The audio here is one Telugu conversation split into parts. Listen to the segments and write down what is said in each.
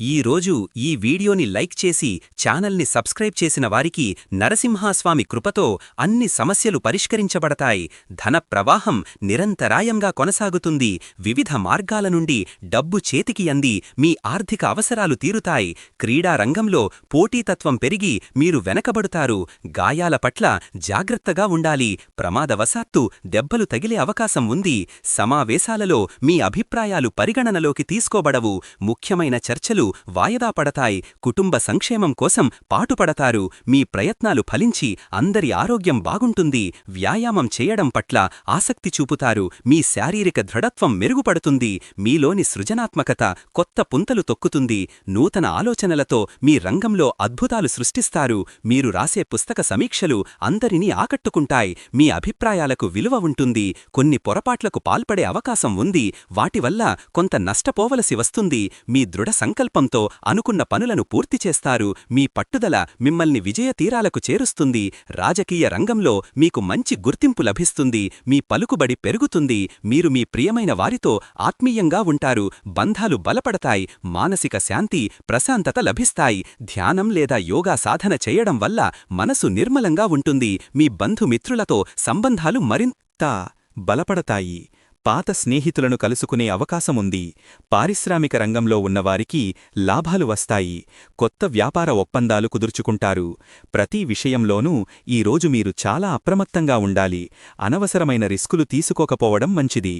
ఈ రోజు ఈ వీడియోని లైక్ చేసి ఛానల్ని సబ్స్క్రైబ్ చేసిన వారికి నరసింహాస్వామి కృపతో అన్ని సమస్యలు పరిష్కరించబడతాయి. ధన ప్రవాహం నిరంతరాయంగా కొనసాగుతుంది. వివిధ మార్గాల నుండి డబ్బు చేతికి అంది. మీ ఆర్థిక అవసరాలు తీరుతాయి. క్రీడా రంగంలో పోటీతత్వం పెరిగి మీరు వెనకబడుతారు. గాయాల పట్ల జాగ్రత్తగా ఉండాలి. ప్రమాదవశాత్తు దెబ్బలు తగిలే అవకాశం ఉంది. సమావేశాలలో మీ అభిప్రాయాలు పరిగణనలోకి తీసుకోబడవు. ముఖ్యమైన చర్చలు వాయిదా పడతాయి. కుటుంబ సంక్షేమం కోసం పాటుపడతారు. మీ ప్రయత్నాలు ఫలించి అందరి ఆరోగ్యం బాగుంటుంది. వ్యాయామం చేయడం పట్ల ఆసక్తి చూపుతారు. మీ శారీరక దృఢత్వం మెరుగుపడుతుంది. మీలోని సృజనాత్మకత కొత్త పుంతలు తొక్కుతుంది. నూతన ఆలోచనలతో మీ రంగంలో అద్భుతాలు సృష్టిస్తారు. మీరు రాసే పుస్తక సమీక్షలు అందరినీ ఆకట్టుకుంటాయి. మీ అభిప్రాయాలకు విలువ ఉంటుంది. కొన్ని పొరపాట్లకు పాల్పడే అవకాశం ఉంది. వాటివల్ల కొంత నష్టపోవలసి వస్తుంది. మీ దృఢ సంకల్పంతో అనుకున్న పనులను పూర్తి చేస్తారు. మీ పట్టుదల మిమ్మల్ని విజయ తీరాలకు చేరుస్తుంది. రాజకీయ రంగంలో మీకు మంచి గుర్తింపు లభిస్తుంది. మీ పలుకుబడి పెరుగుతుంది. మీరు మీ ప్రియమైన వారితో ఆత్మీయంగా ఉంటారు. బంధాలు బలపడతాయి. మానసిక శాంతి ప్రశాంతత లభిస్తాయి. ధ్యానం లేదా యోగా సాధన చేయడం వల్ల మనసు నిర్మలంగా ఉంటుంది. మీ బంధుమిత్రులతో సంబంధాలు మరింత బలపడతాయి. పాత స్నేహితులను కలుసుకునే అవకాశముంది. పారిశ్రామిక రంగంలో ఉన్నవారికి లాభాలు వస్తాయి. కొత్త వ్యాపార ఒప్పందాలు కుదుర్చుకుంటారు. ప్రతి విషయంలోనూ ఈరోజు మీరు చాలా అప్రమత్తంగా ఉండాలి. అనవసరమైన రిస్కులు తీసుకోకపోవడం మంచిది.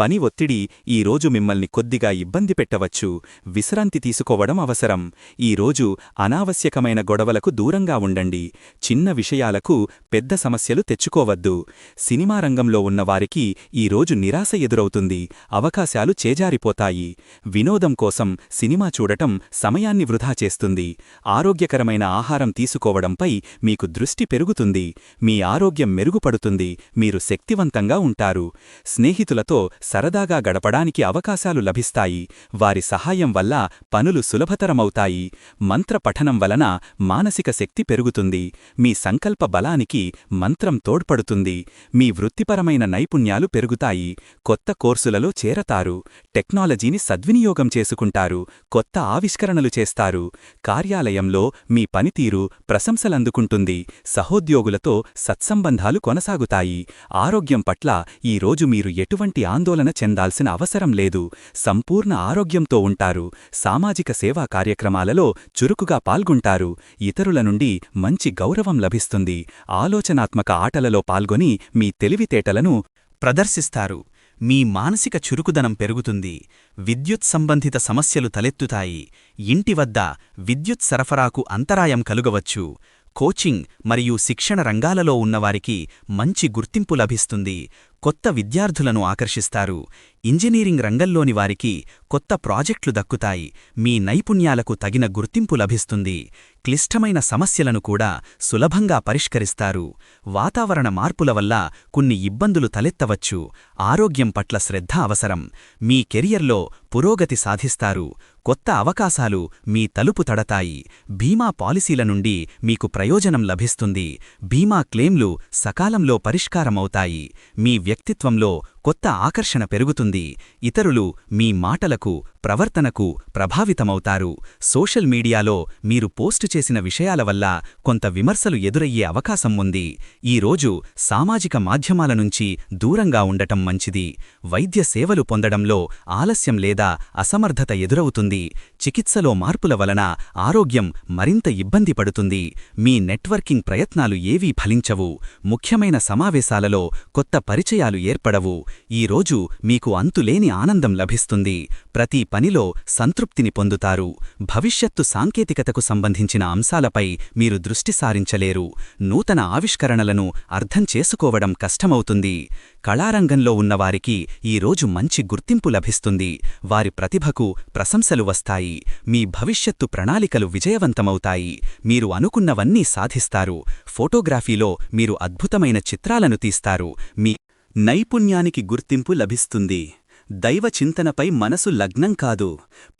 పని ఒత్తిడి ఈరోజు మిమ్మల్ని కొద్దిగా ఇబ్బంది పెట్టవచ్చు. విశ్రాంతి తీసుకోవడం అవసరం. ఈరోజు అనావశ్యకమైన గొడవలకు దూరంగా ఉండండి. చిన్న విషయాలకు పెద్ద సమస్యలు తెచ్చుకోవద్దు. సినిమా రంగంలో ఉన్నవారికి ఈరోజు నిరాశ నిరాశ ఎదురవుతుంది. అవకాశాలు చేజారిపోతాయి. వినోదం కోసం సినిమా చూడటం సమయాన్ని వృధా చేస్తుంది. ఆరోగ్యకరమైన ఆహారం తీసుకోవడంపై మీకు దృష్టి పెరుగుతుంది. మీ ఆరోగ్యం మెరుగుపడుతుంది. మీరు శక్తివంతంగా ఉంటారు. స్నేహితులతో సరదాగా గడపడానికి అవకాశాలు లభిస్తాయి. వారి సహాయం వల్ల పనులు సులభతరమవుతాయి. మంత్ర పఠనం వలన మానసిక శక్తి పెరుగుతుంది. మీ సంకల్ప బలానికి మంత్రం తోడ్పడుతుంది. మీ వృత్తిపరమైన నైపుణ్యాలు పెరుగుతాయి. కొత్త కోర్సులలో చేరతారు. టెక్నాలజీని సద్వినియోగం చేసుకుంటారు. కొత్త ఆవిష్కరణలు చేస్తారు. కార్యాలయంలో మీ పనితీరు ప్రశంసలందుకుంటుంది. సహోద్యోగులతో సత్సంబంధాలు కొనసాగుతాయి. ఆరోగ్యం పట్ల ఈరోజు మీరు ఎటువంటి ఆందోళన చెందాల్సిన అవసరం లేదు. సంపూర్ణ ఆరోగ్యంతో ఉంటారు. సామాజిక సేవా కార్యక్రమాలలో చురుకుగా పాల్గొంటారు. ఇతరుల నుండి మంచి గౌరవం లభిస్తుంది. ఆలోచనాత్మక ఆటలలో పాల్గొని మీ తెలివితేటలను ప్రదర్శిస్తారు. మీ మానసిక చురుకుదనం పెరుగుతుంది. విద్యుత్ సంబంధిత సమస్యలు తలెత్తుతాయి. ఇంటి వద్ద విద్యుత్ సరఫరాకు అంతరాయం కలుగవచ్చు. కోచింగ్ మరియు శిక్షణ రంగాలలో ఉన్నవారికి మంచి గుర్తింపు లభిస్తుంది. కొత్త విద్యార్థులను ఆకర్షిస్తారు. ఇంజనీరింగ్ రంగంలోని వారికి కొత్త ప్రాజెక్టులు దక్కుతాయి. మీ నైపుణ్యాలకు తగిన గుర్తింపు లభిస్తుంది. క్లిష్టమైన సమస్యలను కూడా సులభంగా పరిష్కరిస్తారు. వాతావరణ మార్పుల వల్ల కొన్ని ఇబ్బందులు తలెత్తవచ్చు. ఆరోగ్యం పట్ల శ్రద్ధ అవసరం. మీ కెరియర్లో పురోగతి సాధిస్తారు. కొత్త అవకాశాలు మీ తలుపు తడతాయి. బీమా పాలసీల నుండి మీకు ప్రయోజనం లభిస్తుంది. బీమా క్లెయిమ్లు సకాలంలో పరిష్కారమవుతాయి. మీ వ్యక్తిత్వంలో కొత్త ఆకర్షణ పెరుగుతుంది. ఇతరులు మీ మాటలకు ప్రవర్తనకు ప్రభావితమవుతారు. సోషల్ మీడియాలో మీరు పోస్టు చేసిన విషయాల వల్ల కొంత విమర్శలు ఎదురయ్యే అవకాశం ఉంది. ఈరోజు సామాజిక మాధ్యమాల నుంచి దూరంగా ఉండటం మంచిది. వైద్య సేవలు పొందడంలో ఆలస్యం లేదా అసమర్థత ఎదురవుతుంది. చికిత్సలో మార్పుల వలన ఆరోగ్యం మరింత ఇబ్బంది పడుతుంది. మీ నెట్వర్కింగ్ ప్రయత్నాలు ఏవీ ఫలించవు. ముఖ్యమైన సమావేశాలలో కొత్త పరిచయాలు ఏర్పడవు. ఈరోజు మీకు అంతులేని ఆనందం లభిస్తుంది. ప్రతి పనిలో సంతృప్తిని పొందుతారు. భవిష్యత్తు సాంకేతికతకు సంబంధించిన అంశాలపై మీరు దృష్టి సారించలేరు. నూతన ఆవిష్కరణలను అర్థం చేసుకోవడం కష్టమవుతుంది. కళారంగంలో ఉన్నవారికి ఈరోజు మంచి గుర్తింపు లభిస్తుంది. వారి ప్రతిభకు ప్రశంసలు వస్తాయి. మీ భవిష్యత్తు ప్రణాళికలు విజయవంతమవుతాయి. మీరు అనుకున్నవన్నీ సాధిస్తారు. ఫోటోగ్రఫీలో మీరు అద్భుతమైన చిత్రాలను తీస్తారు. మీ నైపుణ్యానికి గుర్తింపు లభిస్తుంది. దైవ చింతనపై మనసు లగ్నం కాదు.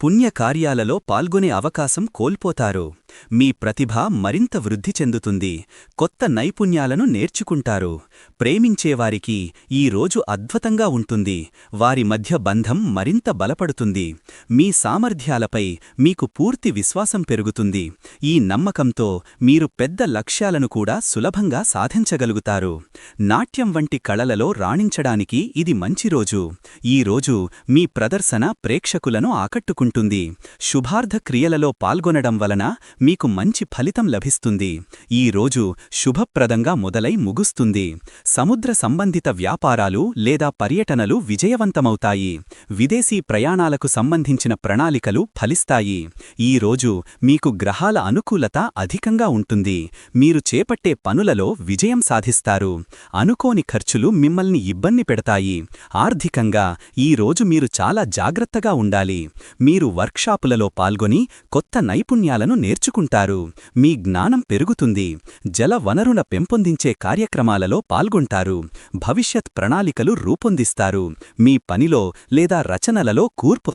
పుణ్యకార్యాలలో పాల్గొనే అవకాశం కోల్పోతారు. మీ ప్రతిభ మరింత వృద్ధి చెందుతుంది. కొత్త నైపుణ్యాలను నేర్చుకుంటారు. ప్రేమించేవారికి ఈ రోజు అద్భుతంగా ఉంటుంది. వారి మధ్య బంధం మరింత బలపడుతుంది. మీ సామర్థ్యాలపై మీకు పూర్తి విశ్వాసం పెరుగుతుంది. ఈ నమ్మకంతో మీరు పెద్ద లక్ష్యాలను కూడా సులభంగా సాధించగలుగుతారు. నాట్యం వంటి కళలలో రాణించడానికి ఇది మంచి రోజు. ఈ రోజు మీ ప్రదర్శన ప్రేక్షకులను ఆకట్టుకుంటుంది. శుభార్థ క్రియలలో పాల్గొనడం వలన మీకు మంచి ఫలితం లభిస్తుంది. ఈ రోజు శుభప్రదంగా మొదలై ముగుస్తుంది. సముద్ర సంబంధిత వ్యాపారాలు లేదా పర్యటనలు విజయవంతమవుతాయి. విదేశీ ప్రయాణాలకు సంబంధించిన ప్రణాళికలు ఫలిస్తాయి. ఈ రోజు మీకు గ్రహాల అనుకూలత అధికంగా ఉంటుంది. మీరు చేపట్టే పనులలో విజయం సాధిస్తారు. అనుకోని ఖర్చులు మిమ్మల్ని ఇబ్బంది పెడతాయి. ఆర్థికంగా ఈ రోజు మీరు చాలా జాగ్రత్తగా ఉండాలి. మీరు వర్క్షాపులలో పాల్గొని కొత్త నైపుణ్యాలను నేర్చుకుంటారు. మీ జ్ఞానం పెరుగుతుంది. జల వనరుల పెంపొందించే కార్యక్రమాలలో పాల్గొంటారు. భవిష్యత్ ప్రణాళికలు రూపొందిస్తారు. మీ పనిలో లేదా రచనలలో కూర్పు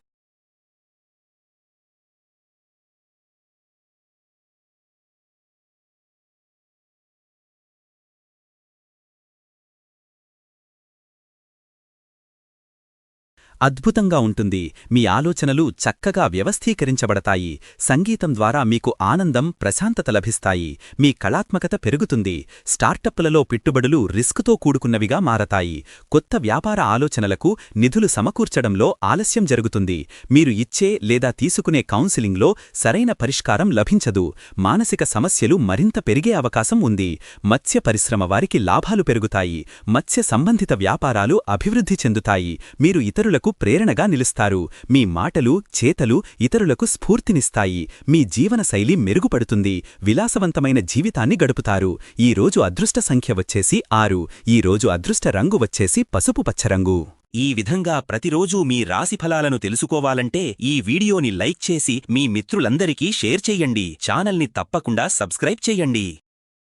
అద్భుతంగా ఉంటుంది. మీ ఆలోచనలు చక్కగా వ్యవస్థీకరించబడతాయి. సంగీతం ద్వారా మీకు ఆనందం ప్రశాంతత లభిస్తాయి. మీ కళాత్మకత పెరుగుతుంది. స్టార్టప్లలో పెట్టుబడులు రిస్క్తో కూడుకున్నవిగా మారతాయి. కొత్త వ్యాపార ఆలోచనలకు నిధులు సమకూర్చడంలో ఆలస్యం జరుగుతుంది. మీరు ఇచ్చే లేదా తీసుకునే కౌన్సిలింగ్లో సరైన పరిష్కారం లభించదు. మానసిక సమస్యలు మరింత పెరిగే అవకాశం ఉంది. మత్స్య పరిశ్రమ వారికి లాభాలు పెరుగుతాయి. మత్స్య సంబంధిత వ్యాపారాలు అభివృద్ధి చెందుతాయి. మీరు ఇతరులకు ప్రేరణగా నిలుస్తారు. మీ మాటలు చేతలు ఇతరులకు స్ఫూర్తినిస్తాయి. మీ జీవనశైలి మెరుగుపడుతుంది. విలాసవంతమైన జీవితాన్ని గడుపుతారు. ఈ రోజు అదృష్ట సంఖ్య వచ్చేసి ఆరు. ఈ రోజు అదృష్ట రంగు వచ్చేసి పసుపు పచ్చరంగు ఈ విధంగా ప్రతిరోజూ మీ రాశిఫలాలను తెలుసుకోవాలంటే ఈ వీడియోని లైక్ చేసి మీ మిత్రులందరికీ షేర్ చెయ్యండి ఛానల్ని తప్పకుండా సబ్స్క్రైబ్ చెయ్యండి